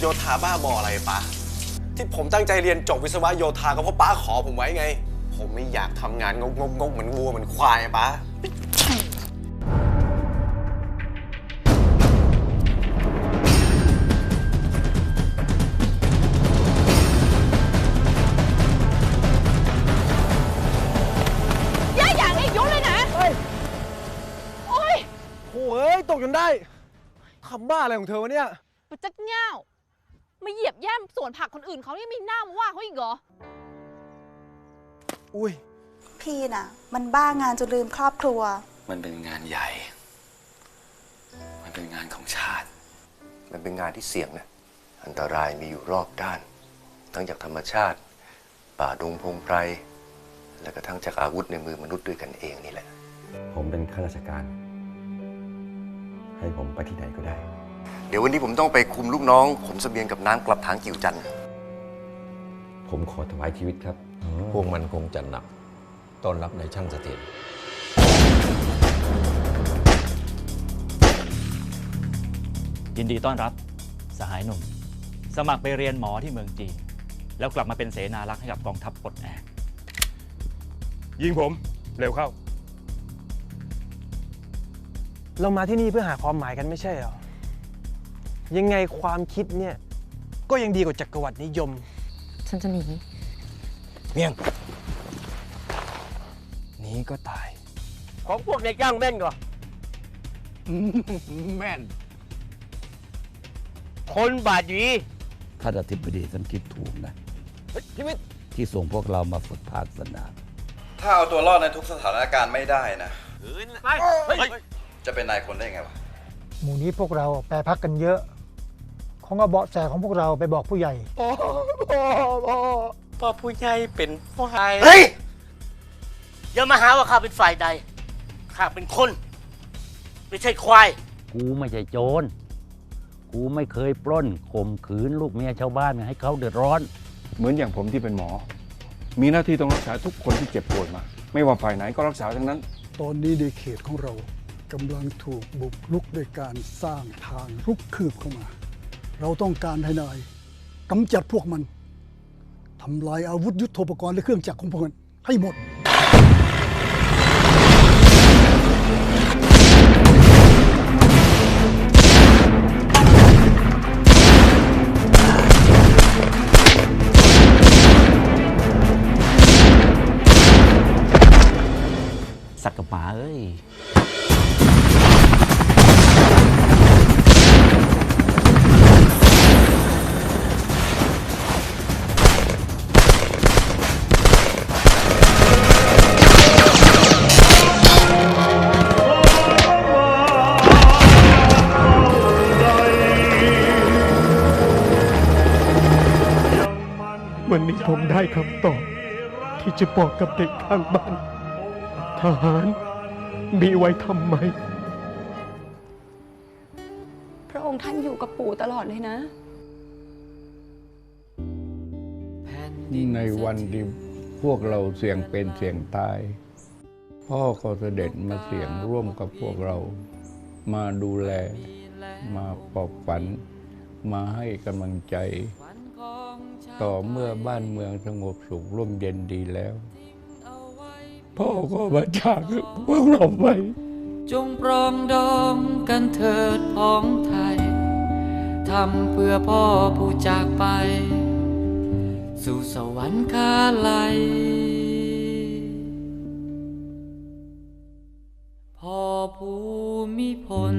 โยธาบ้าบออะไรปะที่ผมตั้งใจเรียนจบวิศวะโยธาก็เพราะป้าขอผมไว้ไง ผมไม่อยากทำงานงกงกงกเหมือนวัวเหมือนควายอะป้าย่าอย่างนี้ยุเลยนะเฮ้ยโอ้ยโอ้ยตกจนได้ทำบ้าอะไรของเธอวะเนี่ยปะจักเง่า มาเหยียบย่ำสวนผักคนอื่นเขายังมีหน้ามาว่าเขาอีกเหรอ อุ้ย พี่น่ะ มันบ้างานจนลืมครอบครัว มันเป็นงานใหญ่ มันเป็นงานของชาติ มันเป็นงานที่เสี่ยงนะ อันตรายมีอยู่รอบด้าน ทั้งจากธรรมชาติ ป่าดงพงไพร และกระทั่งจากอาวุธในมือมนุษย์ด้วยกันเองนี่แหละ ผมเป็นข้าราชการ ให้ผมไปที่ไหนก็ได้ เดี๋ยววันนี้ผมต้องไปคุมลูกน้องขนเสบียงกับน้ำกลับทางกิ่วจันทร์ผมขอถวายชีวิตครับ พวกมันคงจะหนักต้อนรับในช่างเสถียรยินดีต้อนรับสหายหนุ่ม สมัครไปเรียนหมอที่เมืองจีน แล้วกลับมาเป็นเสนารักษ์ให้กับกองทัพปลดแอกยิงผม เร็วเข้า เรามาที่นี่เพื่อหาความหมายกันไม่ใช่เหรอ ยังไงความคิดเนี่ยก็ยังดีกว่าจักรวรรดินิยม ฉันจะหนี เมียงหนี้ก็ตาย ของพวกเด็กย่างแม่นก่อแม่น คนบาดยีท่านอธิบดีท่านคิดถูกนะ พี่วิทย์ที่ส่งพวกเรามาฝึกภาคสนาม ถ้าเอาตัวรอดในทุกสถานการณ์ไม่ได้นะ ไปเฮ้ยจะเป็นนายคนได้ไงวะ หมู่นี้พวกเราแปรพักกันเยอะ ของเอาเบาะแสของพวกเราไปบอกผู้ใหญ่ พ่อพ่อพ่อพ่อผู้ใหญ่เป็นฝ่ายเฮ้ย อย่ามาหาว่าข้าเป็นฝ่ายใด ข้าเป็นคน ไม่ใช่ควาย กูไม่ใช่โจร กูไม่เคยปล้นข่มขืนลูกเมียชาวบ้านให้เขาเดือดร้อน เหมือนอย่างผมที่เป็นหมอ มีหน้าที่ต้องรักษาทุกคนที่เจ็บป่วยมา ไม่ว่าฝ่ายไหนก็รักษาทั้งนั้น ตอนนี้ในเขตของเรากำลังถูกบุกรุกด้วยการสร้างทางรุกคืบเข้ามา เราต้องการให้นายกำจัดพวกมันทำลายอาวุธยุโทโธปกรณ์และเครื่องจักรของพวกมันให้หมด สักกับหมาเอ้ย ผมได้คำตอบที่จะบอกกับเด็กข้างบ้าน ทหารมีไว้ทำไม พระองค์ท่านอยู่กับปู่ตลอดเลยนะ ในวันที่พวกเราเสี่ยงเป็นเสี่ยงตาย พ่อก็เสด็จมาเสี่ยงร่วมกับพวกเรา มาดูแล มาปลอบฝัน มาให้กำลังใจ ต่อเมื่อบ้านเมืองสงบสุขร่มเย็นดีแล้ว พ่อก็มาจากพวกเราไป จงปรองดองกันเถิดพ้องไทย ทำเพื่อพ่อผู้จากไป สู่สวรรคาลัยพ่อภูมิพล